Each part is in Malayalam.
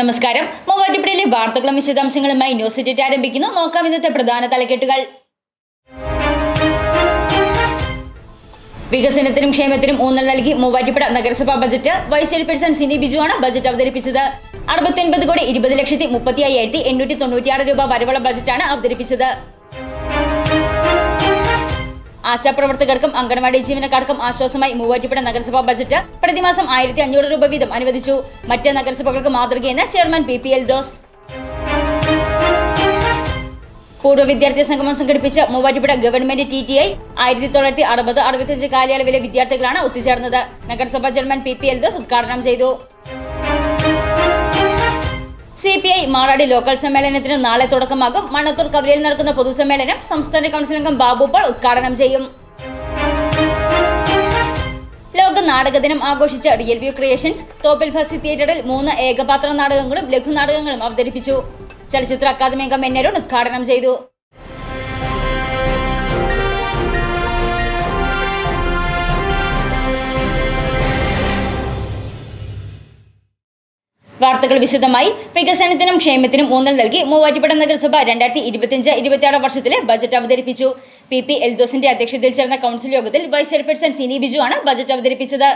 നമസ്കാരം. മൂവാറ്റുപുഴയിലെ വാർത്തകളും വിശദാംശങ്ങളുമായി ന്യൂസ് സിറ്റി ആരംഭിക്കുന്നു. നോക്കാം ഇന്നത്തെ പ്രധാന തലക്കെട്ടുകൾ. വികസനത്തിനും ക്ഷേമത്തിനും ഊന്നൽ നൽകി മൂവാറ്റുപുഴ നഗരസഭാ ബജറ്റ്. വൈസ് ചെയർപേഴ്സൺ സിനി ബിജുവാണ് ബജറ്റ് അവതരിപ്പിച്ചത്. അറുപത്തിയൊൻപത് കോടി ഇരുപത് ലക്ഷത്തി മുപ്പത്തി അയ്യായിരത്തി എണ്ണൂറ്റി തൊണ്ണൂറ്റിയാറ് രൂപ വരവുള്ള ബജറ്റാണ് അവതരിപ്പിച്ചത്. ആശാപ്രവർത്തകർക്കും അംഗൻവാടി ജീവനക്കാർക്കും ആശ്വാസമായി മൂവാറ്റുപുഴ നഗരസഭാ ബജറ്റ് പ്രതിമാസം ആയിരത്തി അഞ്ഞൂറ് രൂപ വീതം അനുവദിച്ചു. മറ്റ് നഗരസഭകൾക്ക് മാതൃകയെന്ന് chairman P P Eldose പൂർവ വിദ്യാർത്ഥി സംഗമം സംഘടിപ്പിച്ച Muvattupuzha government T T I ആയിരത്തി തൊള്ളായിരത്തി അറുപത് അറുപത്തിയഞ്ച് കാലയളവിലെ വിദ്യാർത്ഥികളാണ് ഒത്തുചേർന്നത്. നഗരസഭാ chairman P P Eldose ഉദ്ഘാടനം ചെയ്തു. C P I Maradi local സമ്മേളനത്തിന് നാളെ തുടക്കമാകും. മണ്ണത്തൂർ കവലയിൽ നടക്കുന്ന പൊതുസമ്മേളനം സംസ്ഥാന കൗൺസിൽ അംഗം ബാബു പോൾ ഉദ്ഘാടനം ചെയ്യും. ലോക നാടക ദിനം ആഘോഷിച്ച real view creations Thoppil Bhasi തിയേറ്ററിൽ മൂന്ന് ഏകപാത്ര നാടകങ്ങളും ലഘുനാടകങ്ങളും അവതരിപ്പിച്ചു. ചലച്ചിത്ര അക്കാദമി അംഗം എന്നരോട് ഉദ്ഘാടനം ചെയ്തു. വാർത്തകൾ വിശദമായി. വികസനത്തിനും ക്ഷേമത്തിനും ഊന്നൽ നൽകി മൂവാറ്റുപുഴ നഗരസഭ രണ്ടായിരത്തി ഇരുപത്തിയഞ്ച് ഇരുപത്തിയാറ് വർഷത്തിലെ ബജറ്റ് അവതരിപ്പിച്ചു. പി പി എൽദോസിന്റെ അധ്യക്ഷതയിൽ ചേർന്ന കൗൺസിൽ യോഗത്തിൽ വൈസ് ചെയർപേഴ്സൺ സിനി ബിജു ആണ് ബജറ്റ് അവതരിപ്പിച്ചത്.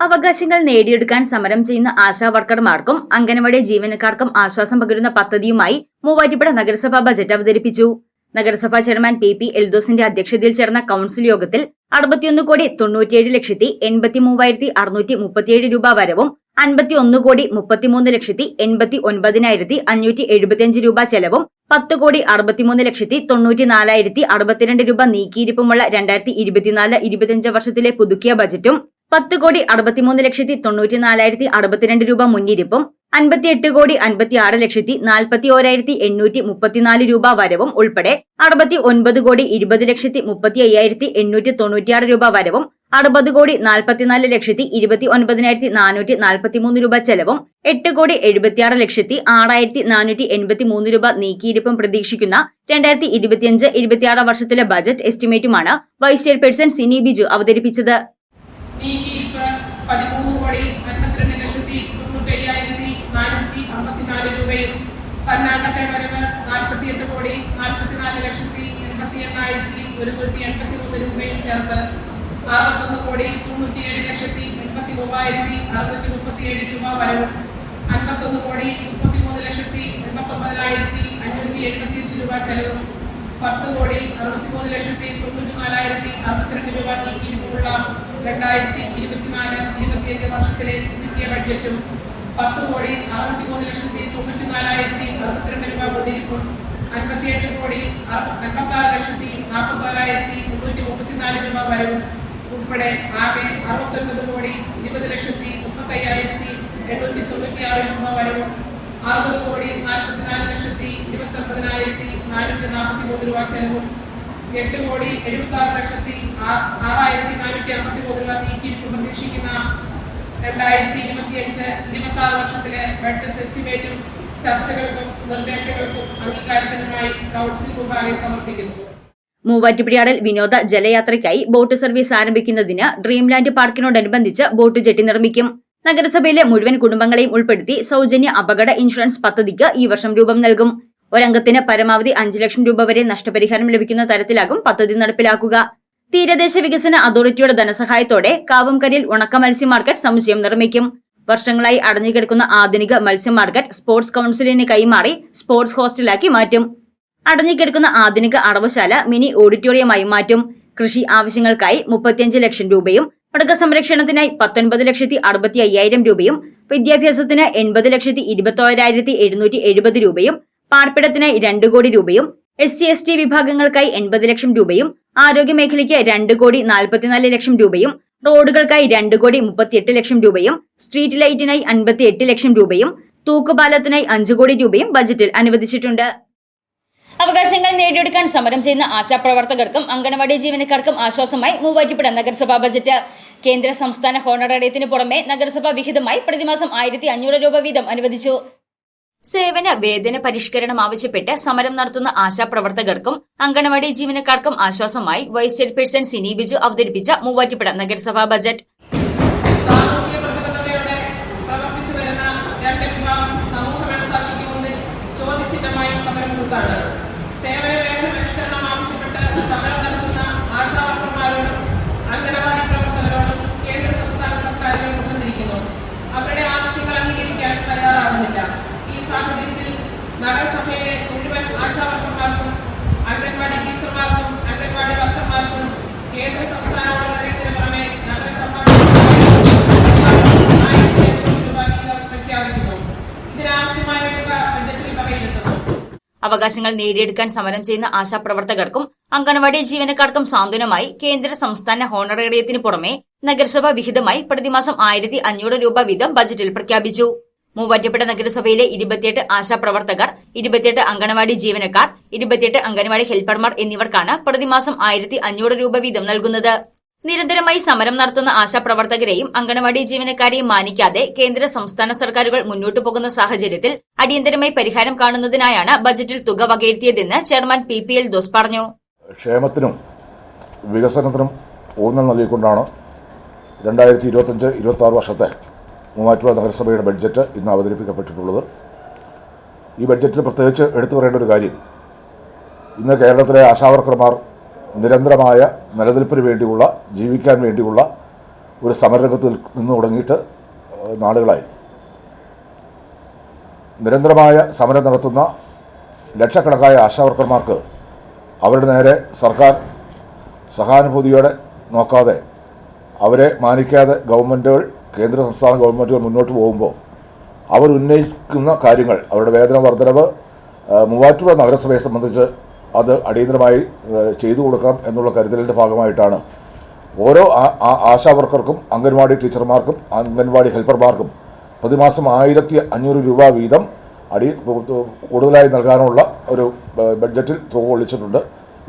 അവകാശങ്ങൾ നേടിയെടുക്കാൻ സമരം ചെയ്യുന്ന ആശാ വർക്കർമാർക്കും അംഗനവാടി ജീവനക്കാർക്കും ആശ്വാസം പകരുന്ന പദ്ധതിയുമായി മൂവാറ്റുപുഴ നഗരസഭ ബജറ്റ് അവതരിപ്പിച്ചു. നഗരസഭാ ചെയർമാൻ പി പി എൽദോസിന്റെ അധ്യക്ഷതയിൽ ചേർന്ന കൌൺസിൽ യോഗത്തിൽ അറുപത്തിയൊന്ന് കോടി തൊണ്ണൂറ്റിയേഴ് ലക്ഷത്തി എൺപത്തി മൂവായിരത്തി അറുന്നൂറ്റി മുപ്പത്തിയേഴ് രൂപ വരവും അൻപത്തി ഒന്ന് കോടി മുപ്പത്തിമൂന്ന് ലക്ഷത്തി എൺപത്തി ഒൻപതിനായിരത്തി അഞ്ഞൂറ്റി എഴുപത്തിയഞ്ച് രൂപ ചെലവും പത്ത് കോടി അറുപത്തിമൂന്ന് ലക്ഷത്തി തൊണ്ണൂറ്റി നാലായിരത്തി അറുപത്തിരണ്ട് രൂപ നീക്കിയിരിപ്പുമുള്ള രണ്ടായിരത്തി ഇരുപത്തിനാല് ഇരുപത്തിയഞ്ച് വർഷത്തിലെ പുതുക്കിയ ബജറ്റും പത്ത് കോടി അറുപത്തിമൂന്ന് ലക്ഷത്തി തൊണ്ണൂറ്റി നാലായിരത്തി അറുപത്തിരണ്ട് രൂപ മുന്നിരിപ്പും അൻപത്തിയെട്ട് കോടി അൻപത്തി ആറ് ലക്ഷത്തി നാൽപ്പത്തി ഓരായിരത്തി എണ്ണൂറ്റി മുപ്പത്തിനാല് രൂപ വരവും ഉൾപ്പെടെ അറുപത്തി ഒൻപത് കോടി ഇരുപത് ലക്ഷത്തി മുപ്പത്തി അയ്യായിരത്തി എണ്ണൂറ്റി തൊണ്ണൂറ്റിയാറ് രൂപ വരവും അറുപത് കോടി നാൽപ്പത്തിനാല് ലക്ഷത്തി ഇരുപത്തി ഒൻപതിനായിരത്തി നാനൂറ്റി നാൽപ്പത്തി മൂന്ന് രൂപ ചെലവും എട്ട് കോടി എഴുപത്തിയാറ് ലക്ഷത്തി ആറായിരത്തി നാനൂറ്റി എൺപത്തി മൂന്ന് രൂപ നീക്കിയിരിപ്പും പ്രതീക്ഷിക്കുന്ന രണ്ടായിരത്തി ഇരുപത്തിയഞ്ച് ഇരുപത്തിയാറ് വർഷത്തിലെ ബജറ്റ് എസ്റ്റിമേറ്റുമാണ് വൈസ് ചെയർപേഴ്സൺ സിനി ബിജു അവതരിപ്പിച്ചത്. നീക്കിയിരിപ്പ് പതിമൂന്ന് കോടി അൻപത്തിരണ്ട് ലക്ഷത്തി തൊണ്ണൂറ്റയ്യായിരത്തി നാനൂറ്റി അമ്പത്തിനാല് രൂപയും കർണാടക വരവ് നാൽപ്പത്തിയെട്ട് കോടി നാൽപ്പത്തിനാല് ലക്ഷത്തി എൺപത്തി എണ്ണായിരത്തി ഒരുന്നൂറ്റി എൺപത്തി മൂന്ന് രൂപയും ചേർത്ത് അറുപത്തൊന്ന് കോടി തൊണ്ണൂറ്റിയേഴ് ലക്ഷത്തി എൺപത്തി മൂവായിരത്തി അറുന്നൂറ്റി മുപ്പത്തിയേഴ് രൂപ വരവും അൻപത്തൊന്ന് കോടി മുപ്പത്തിമൂന്ന് ലക്ഷത്തി എൺപത്തൊമ്പതിനായിരത്തി അഞ്ഞൂറ്റി എഴുപത്തിയഞ്ച് രൂപ ചെലവും പത്ത് കോടി അറുപത്തിമൂന്ന് ലക്ഷത്തി തൊണ്ണൂറ്റി നാലായിരത്തി അറുപത്തിരണ്ട് രൂപ നീക്കിയിരിപ്പുള്ള രണ്ടായിരത്തി ഇരുപത്തിനാല് ഇരുപത്തിയഞ്ച് വർഷത്തിലെ പുതുക്കിയ ബഡ്ജറ്റും പത്ത് കോടി അറുപത്തിമൂന്ന് ലക്ഷത്തി തൊണ്ണൂറ്റി നാലായിരത്തി അറുപത്തിരണ്ട് രൂപ കൊണ്ടിരിക്കും അൻപത്തിയെട്ട് കോടി അൻപത്താറ് ലക്ഷത്തി നാൽപ്പത്തിനാലായിരത്തി മുന്നൂറ്റി മുപ്പത്തിനാല് രൂപ വരും. ഉൾപ്പെടെ ആകെ അറുപത്തൊൻപത് കോടി ഇരുപത് ലക്ഷത്തി മുപ്പത്തയ്യായിരത്തി എണ്ണൂറ്റി തൊണ്ണൂറ്റിയാറ് രൂപ വരും. അറുപത് കോടി നാൽപ്പത്തിനാല് ലക്ഷത്തി ഇരുപത്തി ഒമ്പതിനായിരത്തി നാനൂറ്റി നാൽപ്പത്തി മൂന്ന് രൂപ ചെലവും എട്ട് കോടി എഴുപത്തി ആറ് ലക്ഷത്തി ആറായിരത്തി നാനൂറ്റി അമ്പത്തി മൂന്ന് രൂപ നീക്കിയിരിപ്പ് പ്രതീക്ഷിക്കുന്ന രണ്ടായിരത്തി ഇരുപത്തിയഞ്ച് ഇരുപത്തി ആറ് വർഷത്തിലെ ബഡ്ജറ്റ് എസ്റ്റിമേറ്റും ചർച്ചകൾക്കും നിർദ്ദേശങ്ങൾക്കും അംഗീകാരത്തിനുമായി കൗൺസിൽ മുമ്പാകെ സമർപ്പിക്കുന്നു. മൂവാറ്റുപുഴയാടൽ വിനോദ ജലയാത്രയ്ക്കായി ബോട്ട് സർവീസ് ആരംഭിക്കുന്നതിന് ഡ്രീംലാൻഡ് പാർക്കിനോടനുബന്ധിച്ച് ബോട്ട് ജെട്ടി നിർമ്മിക്കും. നഗരസഭയിലെ മുഴുവൻ കുടുംബങ്ങളെയും ഉൾപ്പെടുത്തി സൗജന്യ അപകട ഇൻഷുറൻസ് പദ്ധതിക്ക് ഈ വർഷം രൂപം നൽകും. ഒരംഗത്തിന് പരമാവധി അഞ്ചു ലക്ഷം രൂപ വരെ നഷ്ടപരിഹാരം ലഭിക്കുന്ന തരത്തിലാകും പദ്ധതി നടപ്പിലാക്കുക. തീരദേശ വികസന അതോറിറ്റിയുടെ ധനസഹായത്തോടെ കാവുംകരയിൽ ഉണക്ക മത്സ്യ മാർക്കറ്റ് സമുച്ചയം നിർമ്മിക്കും. വർഷങ്ങളായി അടഞ്ഞുകിടക്കുന്ന ആധുനിക മത്സ്യ മാർക്കറ്റ് സ്പോർട്സ് കൗൺസിലിന് കൈമാറി സ്പോർട്സ് ഹോസ്റ്റലാക്കി മാറ്റും. അടഞ്ഞുകിടക്കുന്ന ആധുനിക അടവുശാല മിനി ഓഡിറ്റോറിയമായി മാറ്റും. കൃഷി ആവശ്യങ്ങൾക്കായി മുപ്പത്തിയഞ്ച് ലക്ഷം രൂപയും മൃഗസംരക്ഷണത്തിനായി പത്തൊൻപത് ലക്ഷത്തി അറുപത്തി അയ്യായിരം രൂപയും വിദ്യാഭ്യാസത്തിന് എൺപത് ലക്ഷത്തി ഇരുപത്തോരായിരത്തി എഴുന്നൂറ്റി എഴുപത് രൂപയും പാർപ്പിടത്തിനായി രണ്ട് കോടി രൂപയും എസ് സി എസ് ടി വിഭാഗങ്ങൾക്കായി എൺപത് ലക്ഷം രൂപയും ആരോഗ്യമേഖലയ്ക്ക് രണ്ട് കോടി നാൽപ്പത്തിനാല് ലക്ഷം രൂപയും റോഡുകൾക്കായി രണ്ട് കോടി മുപ്പത്തിയെട്ട് ലക്ഷം രൂപയും സ്ട്രീറ്റ് ലൈറ്റിനായി അൻപത്തി എട്ട് ലക്ഷം രൂപയും തൂക്കുപാലത്തിനായി അഞ്ചു കോടി രൂപയും ബജറ്റിൽ അനുവദിച്ചിട്ടുണ്ട്. അവകാശങ്ങൾ നേടിയെടുക്കാൻ സമരം ചെയ്യുന്ന ആശാപ്രവർത്തകർക്കും അംഗനവാടി ജീവനക്കാർക്കും ആശ്വാസമായി മൂവാറ്റുപുഴ നഗരസഭാ ബജറ്റ്. കേന്ദ്ര സംസ്ഥാന ഹോണറേറിയത്തിന് പുറമെ നഗരസഭാ വിഹിതമായി പ്രതിമാസം ആയിരത്തി അഞ്ഞൂറ് രൂപ വീതം അനുവദിച്ചു. സേവന വേതന പരിഷ്കരണം ആവശ്യപ്പെട്ട് സമരം നടത്തുന്ന ആശാപ്രവർത്തകർക്കും അംഗനവാടി ജീവനക്കാർക്കും ആശ്വാസമായി വൈസ് ചെയർപേഴ്സൺ സിനി ബിജു അവതരിപ്പിച്ച മൂവാറ്റുപുഴ നഗരസഭാ ബജറ്റ്. അവകാശങ്ങൾ നേടിയെടുക്കാൻ സമരം ചെയ്യുന്ന ആശാപ്രവർത്തകർക്കും അംഗൻവാടി ജീവനക്കാർക്കും സാന്ത്വനമായി കേന്ദ്ര സംസ്ഥാന ഹോണറേറിയത്തിന് പുറമെ നഗരസഭ വിഹിതമായി പ്രതിമാസം ആയിരത്തി അഞ്ഞൂറ് രൂപ വീതം ബജറ്റിൽ പ്രഖ്യാപിച്ചു. മൂവാറ്റുപുഴ നഗരസഭയിലെ ഇരുപത്തിയെട്ട് ആശാപ്രവർത്തകർ ഇരുപത്തിയെട്ട് അംഗൻവാടി ജീവനക്കാർ ഇരുപത്തിയെട്ട് അംഗൻവാടി ഹെൽപ്പർമാർ എന്നിവർക്കാണ് പ്രതിമാസം ആയിരത്തി അഞ്ഞൂറ് രൂപ വീതം നൽകുന്നത്. നിരന്തരമായി സമരം നടത്തുന്ന ആശാപ്രവർത്തകരെയും അങ്കണവാടി ജീവനക്കാരെയും മാനിക്കാതെ കേന്ദ്ര സംസ്ഥാന സർക്കാരുകൾ മുന്നോട്ടു പോകുന്ന സാഹചര്യത്തിൽ അടിയന്തരമായി പരിഹാരം കാണുന്നതിനായാണ് ബജറ്റിൽ തുക വകയിരുത്തിയതെന്ന് chairman P P Eldose പറഞ്ഞു. ക്ഷേമത്തിനും വികസനത്തിനും ഊന്നൽ നൽകിക്കൊണ്ടാണ് രണ്ടായിരത്തി ഇരുപത്തഞ്ച് ഇരുപത്താറ് വർഷത്തെ മൂവാറ്റുപുഴ നഗരസഭയുടെ ബഡ്ജറ്റ് ഇന്ന് അവതരിപ്പിക്കപ്പെട്ടിട്ടുള്ളത്. ഈ ബഡ്ജറ്റിൽ പ്രത്യേകിച്ച് എടുത്തു പറയേണ്ട ഒരു കാര്യം ഇന്ന് കേരളത്തിലെ ആശാവർക്കർമാർ നിരന്തരമായ നിലനിൽപ്പിന് വേണ്ടിയുള്ള ജീവിക്കാൻ വേണ്ടിയുള്ള ഒരു സമരരംഗത്ത് നിന്ന് തുടങ്ങിയിട്ട് നാളുകളായി. നിരന്തരമായ സമരം നടത്തുന്ന ലക്ഷക്കണക്കായ ആശാവർക്കർമാർക്ക് അവരുടെ നേരെ സർക്കാർ സഹാനുഭൂതിയോടെ നോക്കാതെ അവരെ മാനിക്കാതെ ഗവൺമെന്റുകൾ കേന്ദ്ര സംസ്ഥാന ഗവൺമെന്റുകൾ മുന്നോട്ട് പോകുമ്പോൾ അവർ ഉന്നയിക്കുന്ന കാര്യങ്ങൾ അവരുടെ വേതന വർധനവ് മൂവാറ്റുപുഴ നഗരസഭയെ സംബന്ധിച്ച് അത് അടിയന്തരമായി ചെയ്തു കൊടുക്കണം എന്നുള്ള കരുതലിന്റെ ഭാഗമായിട്ടാണ്. ഓരോ ആശാ വർക്കർക്കും അംഗൻവാടി ടീച്ചർമാർക്കും അംഗൻവാടി ഹെൽപ്പർമാർക്കും പ്രതിമാസം ആയിരത്തി അഞ്ഞൂറ് രൂപ വീതം അടി കൂടുതലായി നൽകാനുള്ള ഒരു ബഡ്ജറ്റിൽ തുക ഒളിച്ചിട്ടുണ്ട്.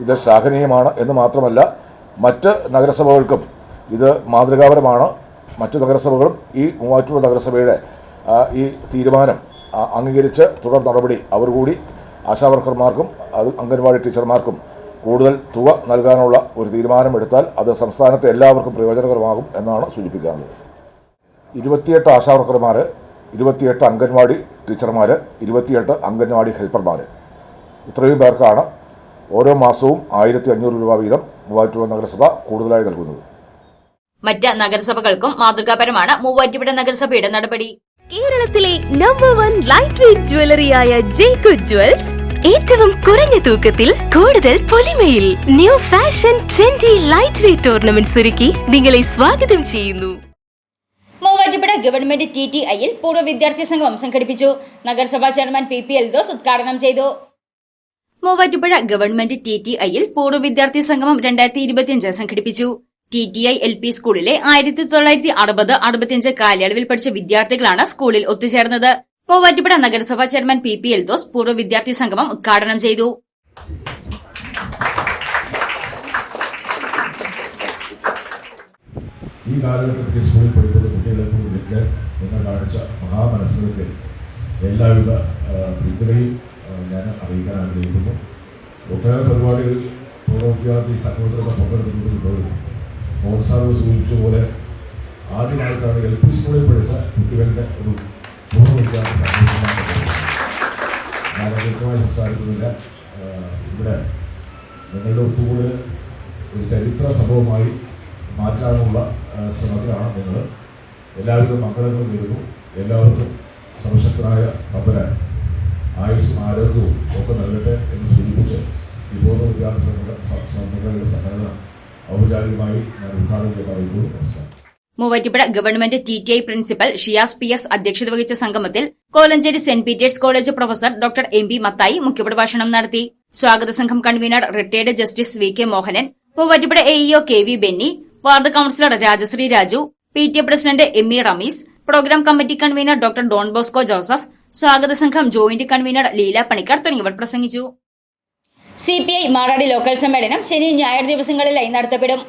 ഇത് ശ്ലാഘനീയമാണ് എന്ന് മാത്രമല്ല മറ്റ് നഗരസഭകൾക്കും ഇത് മാതൃകാപരമാണ്. മറ്റു നഗരസഭകളും ഈ മൂവാറ്റൂർ നഗരസഭയുടെ ഈ തീരുമാനം അംഗീകരിച്ച് തുടർ നടപടി അവർ കൂടി ആശാവർക്കർമാർക്കും അത് അംഗൻവാടി ടീച്ചർമാർക്കും കൂടുതൽ തുക നൽകാനുള്ള ഒരു തീരുമാനമെടുത്താൽ അത് സംസ്ഥാനത്തെ എല്ലാവർക്കും പ്രയോജനകരമാകും എന്നാണ് സൂചിപ്പിക്കുന്നത് ഇരുപത്തിയെട്ട് ആശാവർക്കർമാർ ഇരുപത്തിയെട്ട് അംഗൻവാടി ടീച്ചർമാർ ഇരുപത്തിയെട്ട് അംഗൻവാടി ഹെൽപ്പർമാർ ഇത്രയും പേർക്കാണ് ഓരോ മാസവും ആയിരത്തി അഞ്ഞൂറ് രൂപ വീതം മൂവാറ്റുപുഴ നഗരസഭ കൂടുതലായി നൽകുന്നത്. മറ്റ് നഗരസഭകൾക്കും മാതൃകാപരമാണ് മൂവാറ്റുപുഴ നഗരസഭയുടെ നടപടി. കേരളത്തിലെ നമ്പർ വൺ ലൈറ്റ് വെയിറ്റ് ജ്വല്ലറിയായ ജേക്കു ജ്വൽസ് ഏറ്റവും കുറഞ്ഞ തൂക്കത്തിൽ കൂടുതൽ പൊലിമയിൽ. New fashion trendy light weight tournament ഒരുക്കി നിങ്ങളെ സ്വാഗതം ചെയ്യുന്നു. മൂവാറ്റുപുഴ ഗവൺമെന്റ് ടി ടി ഐയിൽ പൂർവ വിദ്യാർത്ഥി സംഗമം സംഘടിപ്പിച്ചു. നഗരസഭാ ചെയർമാൻ പി പി എൽദോസ് ഉദ്ഘാടനം ചെയ്തു. മൂവാറ്റുപുഴ ഗവൺമെന്റ് ടി ടി ഐയിൽ പൂർവ വിദ്യാർത്ഥി സംഗമം രണ്ടായിരത്തി ഇരുപത്തിയഞ്ച് സംഘടിപ്പിച്ചു. T T I L P സ്കൂളിലെ ആയിരത്തി തൊള്ളായിരത്തി അറുപത് അറുപത്തിയഞ്ച് കാലയളവിൽ പഠിച്ച വിദ്യാർത്ഥികളാണ് സ്കൂളിൽ ഒത്തുചേർന്നത്. മൂവാറ്റുപുഴ നഗരസഭാ ചെയർമാൻ പി പി എൽദോസ് പൂർവ വിദ്യാർത്ഥി സംഗമം ഉദ്ഘാടനം ചെയ്തു. ഈ കാലഘട്ടത്തിൽ സ്കൂളിൽ പഠിക്കുന്ന കുട്ടികൾക്ക് മുന്നിലേക്ക് നിങ്ങൾ കാണിച്ച മഹാമനസ്സുകൾക്ക് എല്ലാവിധ പിന്തുണയും ഞാൻ അറിയിക്കാൻ ആഗ്രഹിക്കുന്നു. ഒട്ടേറെ പരിപാടികളിൽ പൂർവ വിദ്യാർത്ഥി പങ്കെടുത്തുകൊണ്ടിരിക്കുന്നത് മോഹൻ സാറ് സൂചിപ്പിച്ച പോലെ ആദ്യമായിട്ടാണ് എൽ പി സ്കൂളിൽ പഠിച്ച കുട്ടികളുടെ ഒരു സംഘടന ഞാൻ കൃത്യമായി സംസാരിക്കുന്നില്ല ഇവിടെ നിങ്ങളുടെ ഒത്തുകൂടൽ ഒരു ചരിത്ര സംഭവമായി മാറ്റാനുള്ള ശ്രമത്തിലാണ് നിങ്ങൾ എല്ലാവരും മംഗളങ്ങളും നേരുന്നു എല്ലാവർക്കും സർവശക്തനായ തമ്പരാൻ ആയുസ്സും ആരോഗ്യവും ഒക്കെ നൽകട്ടെ എന്ന് സൂചിപ്പിച്ച് ഈ പൂർവ വിദ്യാർത്ഥി സംഘടന സംഘടനയുടെ സംഘടന ഔപചാരികമായി ഞാൻ ഉദ്ഘാടനം ചെയ്ത് നമസ്കാരം Muvattupuzha government T T I principal Shiyas P S അധ്യക്ഷത വഹിച്ച സംഗമത്തിൽ Kolenchery saint Peter's college professor doctor M P Mathai മുഖ്യപ്രഭാഷണം നടത്തി. സ്വാഗത സംഘം convener retired justice V K Mohanan Muvattupuzha AEO K V Benny ward councillor Rajasree Raju P T A president M E Ramees programme committee convener doctor Don Bosco Joseph സ്വാഗത സംഘം ജോയിന്റ് കൺവീനർ ലീല പണിക്കർ തുടങ്ങിയവർ പ്രസംഗിച്ചു. C P I Maradi local സമ്മേളനം ശനി ഞായർ ദിവസങ്ങളിലായി നടത്തപ്പെടും.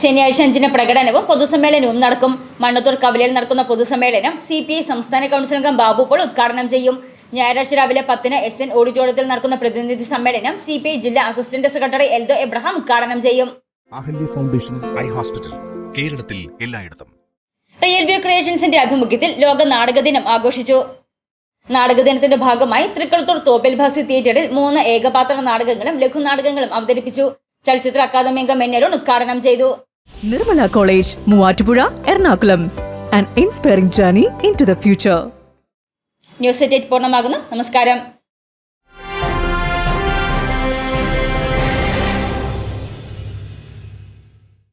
ശനിയാഴ്ച അഞ്ചിന് പ്രകടനവും പൊതുസമ്മേളനവും നടക്കും. മണ്ണത്തൂർ കവലയിൽ നടക്കുന്ന പൊതുസമ്മേളനം സി പി ഐ സംസ്ഥാന കൗൺസിൽ അംഗം ബാബു പോൾ ഉദ്ഘാടനം ചെയ്യും. ഞായറാഴ്ച രാവിലെ പത്തിന് എസ് എൻ ഓഡിറ്റോറിയത്തിൽ നടക്കുന്ന പ്രതിനിധി സമ്മേളനം സി പി ഐ ജില്ലാ അസിസ്റ്റന്റ് സെക്രട്ടറി എൽദോ എബ്രഹാം ഉദ്ഘാടനം ചെയ്യും. അഹല്യ ഫൗണ്ടേഷൻ ഐ ഹോസ്പിറ്റൽ കേരളത്തിൽ എല്ലായിടത്തും. റെയിൽവേ ക്രിയേഷൻസിന്റെ ആഭിമുഖ്യത്തിൽ ലോക നാടക ദിനം ആഘോഷിച്ചു. നാടക ദിനത്തിന്റെ ഭാഗമായി തൃക്കളത്തൂർ തോപ്പിൽ ഭാസി തിയേറ്ററിൽ മൂന്ന് ഏകപാത്ര നാടകങ്ങളും ലഘുനാടകങ്ങളും അവതരിപ്പിച്ചു. ചലച്ചിത്ര അക്കാദമി അംഗം എന്നിവരും ഉദ്ഘാടനം ചെയ്തു. Nirmala college Muvattupuzha Ernakulam. And inspiring journey into the future news at പൂർണമാകുന്നു. നമസ്കാരം.